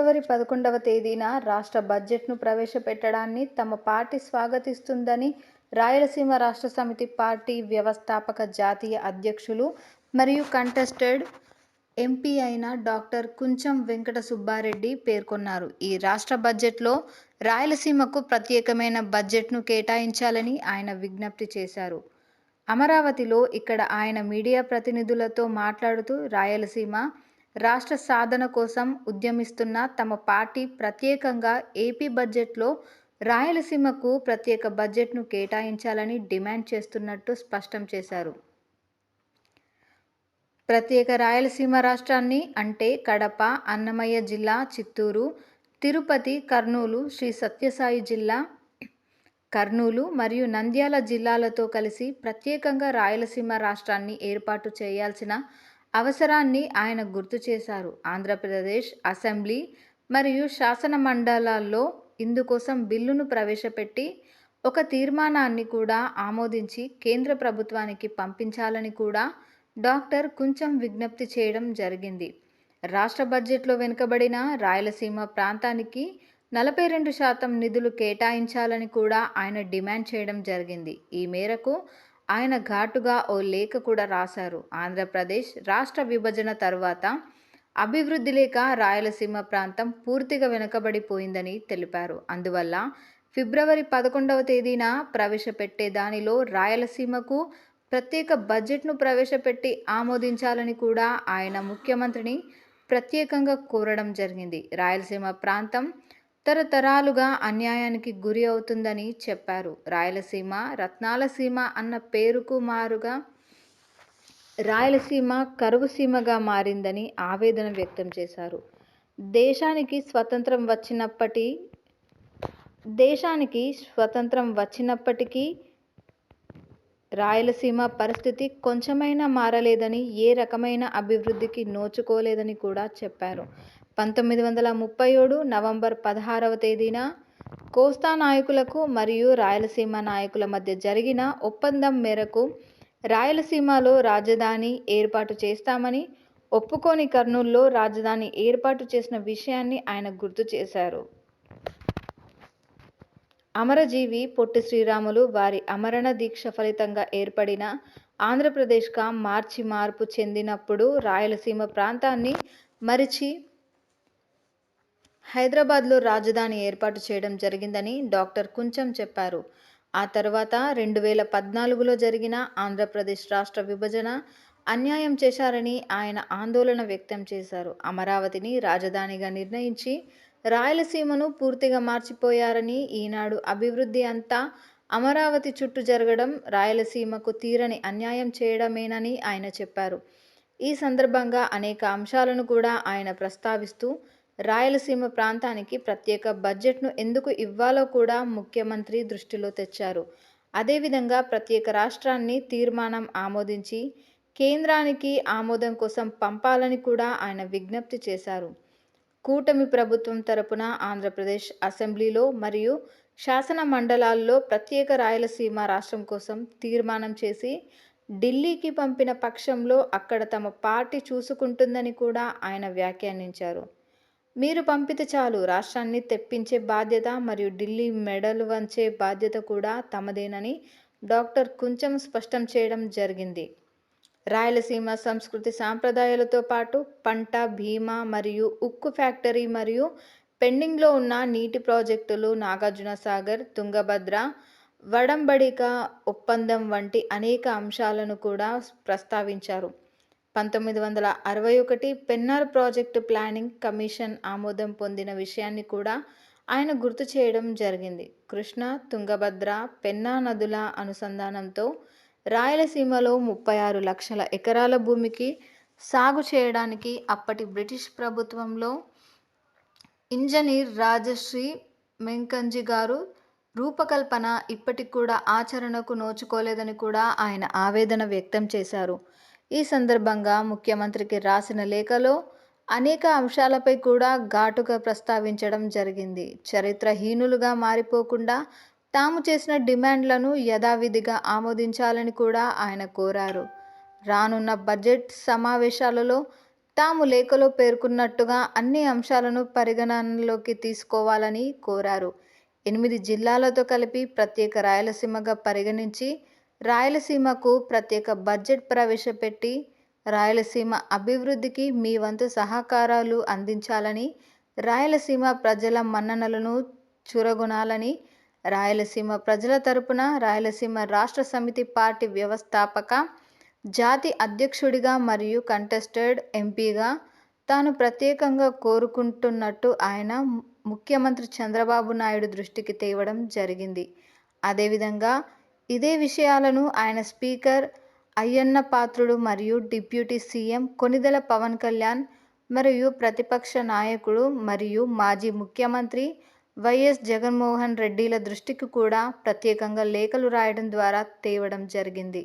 ఫిబ్రవరి పదకొండవ తేదీన రాష్ట్ర బడ్జెట్ను ప్రవేశపెట్టడాన్ని తమ పార్టీ స్వాగతిస్తుందని రాయలసీమ రాష్ట్ర సమితి పార్టీ వ్యవస్థాపక జాతీయ అధ్యక్షులు మరియు కంటెస్టెడ్ ఎంపీ అయిన డాక్టర్ కుంచం వెంకట సుబ్బారెడ్డి పేర్కొన్నారు. ఈ రాష్ట్ర బడ్జెట్లో రాయలసీమకు ప్రత్యేకమైన బడ్జెట్ను కేటాయించాలని ఆయన విజ్ఞప్తి చేశారు. అమరావతిలో ఇక్కడ ఆయన మీడియా ప్రతినిధులతో మాట్లాడుతూ రాయలసీమ రాష్ట్ర సాధన కోసం ఉద్యమిస్తున్న తమ పార్టీ ప్రత్యేకంగా ఏపీ బడ్జెట్లో రాయలసీమకు ప్రత్యేక బడ్జెట్ను కేటాయించాలని డిమాండ్ చేస్తున్నట్టు స్పష్టం చేశారు. ప్రత్యేక రాయలసీమ రాష్ట్రాన్ని అంటే కడప అన్నమయ్య జిల్లా చిత్తూరు తిరుపతి కర్నూలు శ్రీ సత్యసాయి జిల్లా కర్నూలు మరియు నంద్యాల జిల్లాలతో కలిసి ప్రత్యేకంగా రాయలసీమ రాష్ట్రాన్ని ఏర్పాటు చేయాల్సిన అవసరాన్ని ఆయన గుర్తు చేశారు. ఆంధ్రప్రదేశ్ అసెంబ్లీ మరియు శాసన మండలాల్లో ఇందుకోసం బిల్లును ప్రవేశపెట్టి ఒక తీర్మానాన్ని కూడా ఆమోదించి కేంద్ర ప్రభుత్వానికి పంపించాలని కూడా డాక్టర్ కొంచెం విజ్ఞప్తి చేయడం జరిగింది. రాష్ట్ర బడ్జెట్లో వెనుకబడిన రాయలసీమ ప్రాంతానికి నలభై రెండు శాతం నిధులు కేటాయించాలని కూడా ఆయన డిమాండ్ చేయడం జరిగింది. ఈ మేరకు ఆయన ఘాటుగా ఓ లేఖ కూడా రాశారు. ఆంధ్రప్రదేశ్ రాష్ట్ర విభజన తర్వాత అభివృద్ధి లేక రాయలసీమ ప్రాంతం పూర్తిగా వెనుకబడిపోయిందని తెలిపారు. అందువల్ల ఫిబ్రవరి పదకొండవ తేదీన ప్రవేశపెట్టే దానిలో రాయలసీమకు ప్రత్యేక బడ్జెట్ను ప్రవేశపెట్టి ఆమోదించాలని కూడా ఆయన ముఖ్యమంత్రిని ప్రత్యేకంగా కోరడం జరిగింది. రాయలసీమ ప్రాంతం తరతరాలుగా అన్యాయానికి గురి అవుతుందని చెప్పారు. రాయలసీమ రత్నాలసీమ అన్న పేరుకు మారుగా రాయలసీమ కరువుసీమగా మారిందని ఆవేదన వ్యక్తం చేశారు. దేశానికి స్వతంత్రం వచ్చినప్పటి దేశానికి స్వతంత్రం వచ్చినప్పటికీ రాయలసీమ పరిస్థితి కొంచెమైనా మారలేదని ఏ రకమైన అభివృద్ధికి నోచుకోలేదని కూడా చెప్పారు. పంతొమ్మిది వందల ముప్పై ఏడు నవంబర్ పదహారవ తేదీన కోస్తా నాయకులకు మరియు రాయలసీమ నాయకుల మధ్య జరిగిన ఒప్పందం మేరకు రాయలసీమలో రాజధాని ఏర్పాటు చేస్తామని ఒప్పుకోని కర్నూల్లో రాజధాని ఏర్పాటు చేసిన విషయాన్ని ఆయన గుర్తు చేశారు. అమరజీవి పొట్టి శ్రీరాములు వారి అమరణ దీక్ష ఫలితంగా ఏర్పడిన ఆంధ్రప్రదేశ్గా మార్చి మార్పు చెందినప్పుడు రాయలసీమ ప్రాంతాన్ని మరిచి హైదరాబాద్లో రాజధాని ఏర్పాటు చేయడం జరిగిందని డాక్టర్ కుంచం చెప్పారు. ఆ తర్వాత రెండు వేల పద్నాలుగులో జరిగిన ఆంధ్రప్రదేశ్ రాష్ట్ర విభజన అన్యాయం చేశారని ఆయన ఆందోళన వ్యక్తం చేశారు. అమరావతిని రాజధానిగా నిర్ణయించి రాయలసీమను పూర్తిగా మార్చిపోయారని ఈనాడు అభివృద్ధి అంతా అమరావతి చుట్టూ జరగడం రాయలసీమకు తీరని అన్యాయం చేయడమేనని ఆయన చెప్పారు. ఈ సందర్భంగా అనేక అంశాలను కూడా ఆయన ప్రస్తావిస్తూ రాయలసీమ ప్రాంతానికి ప్రత్యేక బడ్జెట్ను ఎందుకు ఇవ్వాలో కూడా ముఖ్యమంత్రి దృష్టిలో తెచ్చారు. అదేవిధంగా ప్రత్యేక రాష్ట్రాన్ని తీర్మానం ఆమోదించి కేంద్రానికి ఆమోదం కోసం పంపాలని కూడా ఆయన విజ్ఞప్తి చేశారు. కూటమి ప్రభుత్వం తరపున ఆంధ్రప్రదేశ్ అసెంబ్లీలో మరియు శాసన మండలాల్లో ప్రత్యేక రాయలసీమ రాష్ట్రం కోసం తీర్మానం చేసి ఢిల్లీకి పంపిన పక్షంలో అక్కడ తమ పార్టీ చూసుకుంటుందని కూడా ఆయన వ్యాఖ్యానించారు. మీరు పంపితే చాలు. రాష్ట్రాన్ని తెప్పించే బాధ్యత మరియు ఢిల్లీ మెడలు వంచే బాధ్యత కూడా తమదేనని డాక్టర్ కొంచెం స్పష్టం చేయడం జరిగింది. రాయలసీమ సంస్కృతి సాంప్రదాయాలతో పాటు పంట భీమా మరియు ఉక్కు ఫ్యాక్టరీ మరియు పెండింగ్లో ఉన్న నీటి ప్రాజెక్టులు నాగార్జున సాగర్ తుంగభద్ర వడంబడిక ఒప్పందం వంటి అనేక అంశాలను కూడా ప్రస్తావించారు. పంతొమ్మిది వందల అరవై ఒకటి పెన్నార్ ప్రాజెక్టు ప్లానింగ్ కమిషన్ ఆమోదం పొందిన విషయాన్ని కూడా ఆయన గుర్తు చేయడం జరిగింది. కృష్ణ తుంగభద్ర పెన్నా నదుల అనుసంధానంతో రాయలసీమలో ముప్పై ఆరు లక్షల ఎకరాల భూమికి సాగు చేయడానికి అప్పటి బ్రిటిష్ ప్రభుత్వంలో ఇంజనీర్ రాజశ్రీ మెంకంజి గారు రూపకల్పన ఇప్పటికి కూడా ఆచరణకు నోచుకోలేదని కూడా ఆయన ఆవేదన వ్యక్తం చేశారు. ఈ సందర్భంగా ముఖ్యమంత్రికి రాసిన లేఖలో అనేక అంశాలపై కూడా ఘాటుగా ప్రస్తావించడం జరిగింది. చరిత్రహీనులుగా మారిపోకుండా తాము చేసిన డిమాండ్లను యథావిధిగా ఆమోదించాలని కూడా ఆయన కోరారు. రానున్న బడ్జెట్ సమావేశాలలో తాము లేఖలో పేర్కొన్నట్టుగా అన్ని అంశాలను పరిగణనలోకి తీసుకోవాలని కోరారు. ఎనిమిది జిల్లాలతో కలిపి ప్రత్యేక రాయలసీమగా పరిగణించి రాయలసీమకు ప్రత్యేక బడ్జెట్ ప్రవేశపెట్టి రాయలసీమ అభివృద్ధికి మీ వంతు సహకారాలు అందించాలని రాయలసీమ ప్రజల మన్ననలను చూరగొనాలని రాయలసీమ ప్రజల తరపున రాయలసీమ రాష్ట్ర సమితి పార్టీ వ్యవస్థాపక జాతి అధ్యక్షుడిగా మరియు కంటెస్టెడ్ ఎంపీగా తాను ప్రత్యేకంగా కోరుకుంటున్నట్టు ఆయన ముఖ్యమంత్రి చంద్రబాబు నాయుడు దృష్టికి తేవడం జరిగింది. అదేవిధంగా ఇదే విషయాలను ఆయన స్పీకర్ అయ్యన్న పాత్రుడు మరియు డిప్యూటీ సీఎం కొనిదెల పవన్ కళ్యాణ్ మరియు ప్రతిపక్ష నాయకుడు మరియు మాజీ ముఖ్యమంత్రి వైఎస్ జగన్మోహన్ రెడ్డిల దృష్టికి కూడా ప్రత్యేకంగా లేఖలు రాయడం ద్వారా తేవడం జరిగింది.